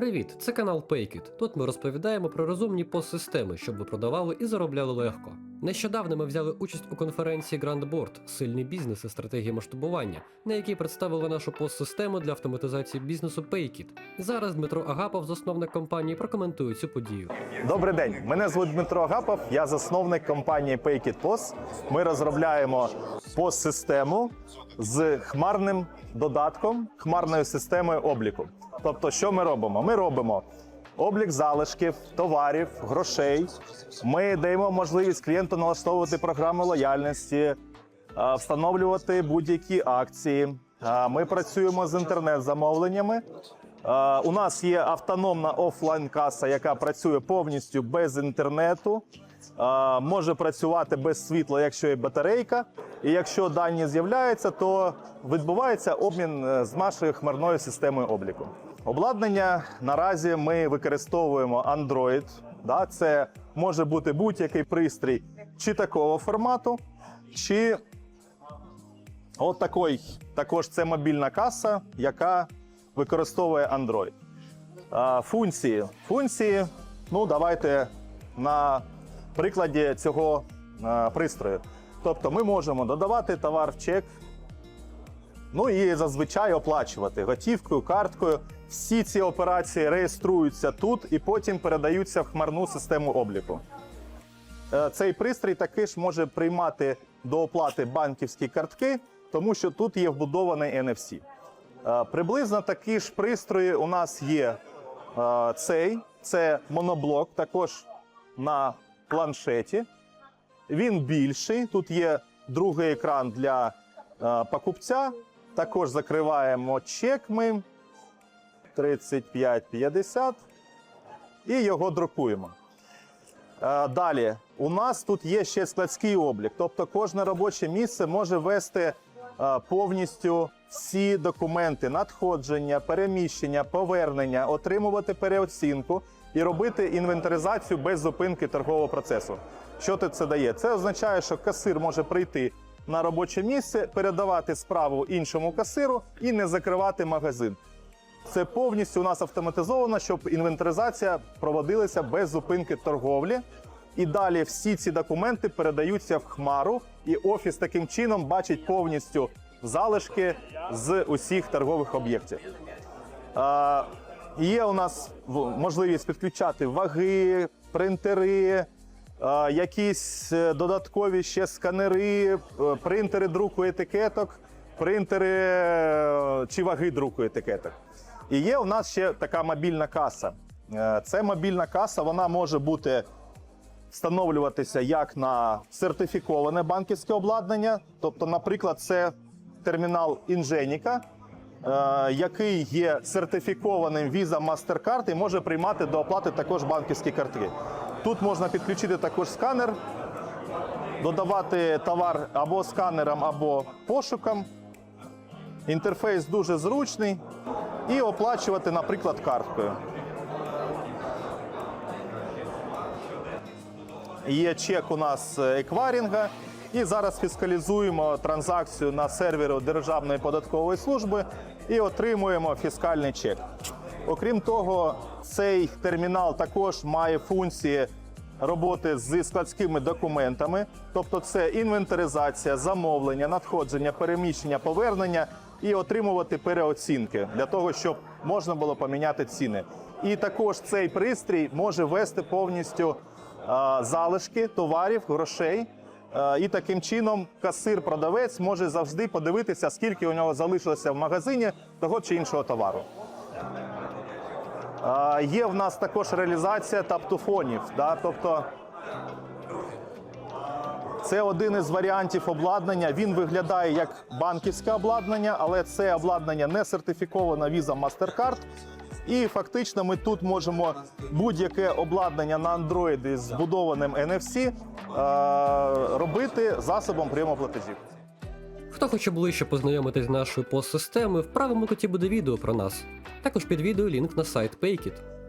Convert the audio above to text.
Привіт, це канал Paykit. Тут ми розповідаємо про розумні постсистеми, щоб ви продавали і заробляли легко. Нещодавно ми взяли участь у конференції Grand Board Сильний бізнес і стратегія масштабування, на якій представили нашу постсистему для автоматизації бізнесу Paykit. Зараз Дмитро Агапов, засновник компанії, прокоментує цю подію. Добрий день, мене звуть Дмитро Агапов, я засновник компанії Paykit POS. Ми розробляємо POS-систему з хмарним додатком, хмарною системою обліку. Тобто, що ми робимо? Ми робимо облік залишків, товарів, грошей. Ми даємо можливість клієнту налаштовувати програму лояльності, встановлювати будь-які акції. Ми працюємо з інтернет-замовленнями. Е, У нас є автономна офлайн-каса, яка працює повністю без інтернету. Е, Може працювати без світла, якщо є батарейка. І якщо дані з'являються, то відбувається обмін е, з нашою хмарною системою обліку. Обладнання наразі ми використовуємо Android. Да, це може бути будь-який пристрій чи такого формату, чи От також це мобільна каса, яка використовує Android. Функції. Функції, ну давайте на прикладі цього пристрою. Тобто ми можемо додавати товар в чек, ну і зазвичай оплачувати готівкою, карткою. Всі ці операції реєструються тут і потім передаються в хмарну систему обліку. Е, Цей пристрій також може приймати до оплати банківські картки, тому що тут є вбудований NFC. Е, Приблизно такі ж пристрої у нас є е, цей, це моноблок, також на планшеті. Він більший. Тут є другий екран для покупця. Також закриваємо чек ми 3550 і його друкуємо. Е, Далі, у нас тут є ще складський облік, тобто кожне робоче місце може вести е, повністю всі документи, надходження, переміщення, повернення, отримувати переоцінку і робити інвентаризацію без зупинки торгового процесу. Що це дає? Це означає, що касир може прийти на робоче місце, передавати справу іншому касиру і не закривати магазин. Це повністю у нас автоматизовано, щоб інвентаризація проводилася без зупинки торговлі. І далі всі ці документи передаються в хмару, і офіс таким чином бачить повністю залишки з усіх торгових об'єктів. Є у нас можливість підключати ваги, принтери, якісь е, додаткові ще сканери, е, принтери друку етикеток, принтери е, чи ваги друку етикеток. І є у нас ще така мобільна каса. Е, Це мобільна каса, вона може бути встановлюватися як на сертифіковане банківське обладнання. Тобто, наприклад, це термінал Інженіка, е, який є сертифікованим Visa MasterCard і може приймати до оплати також банківські картки. Тут можна підключити також сканер, додавати товар або сканером, або пошуком. Інтерфейс дуже зручний і оплачувати, наприклад, карткою. Є чек у нас е, еквайринга. І зараз фіскалізуємо транзакцію на сервері Державної податкової служби і отримуємо фіскальний чек. Окрім того, цей термінал також має функції роботи зі складськими документами, тобто це інвентаризація, замовлення, надходження, переміщення, повернення і отримувати переоцінки для того, щоб можна було поміняти ціни. І також цей пристрій може вести повністю залишки товарів, грошей. І таким чином касир-продавець може завжди подивитися, скільки у нього залишилося в магазині того чи іншого товару. Є в нас також реалізація таптофонів. Да? Тобто це один із варіантів обладнання. Він виглядає як банківське обладнання, але це обладнання не сертифіковано Visa MasterCard. І фактично ми тут можемо будь-яке обладнання на Android з збудованим NFC е, робити засобом прийому платежів. Хто хоче ближче познайомитись з нашою постсистемою, в правому куті буде відео про нас. Також під відео лінк на сайт Paykit.